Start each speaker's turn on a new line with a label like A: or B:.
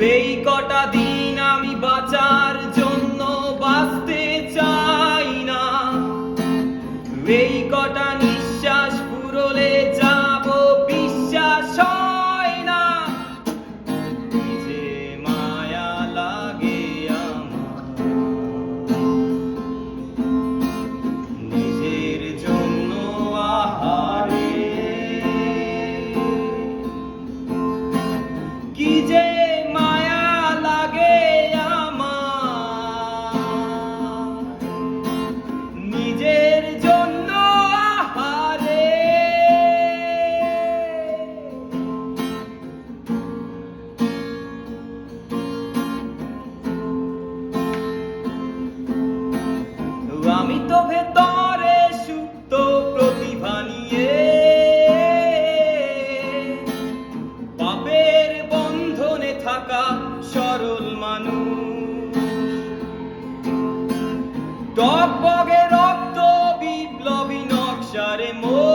A: এই কটা দিন আমি বাঁচার জন্য বাঁচতে চাই না। এই কটা নিঃশ্বাস পুরলে যাব বিশ্বাস হয় না। যে মায়া লাগে নিজের জন্য আহারে। কি যে তরে প্রতিভা নিয়ে। থাকা মানুষ। রক্ত বিপ্লবী নকশারে মোর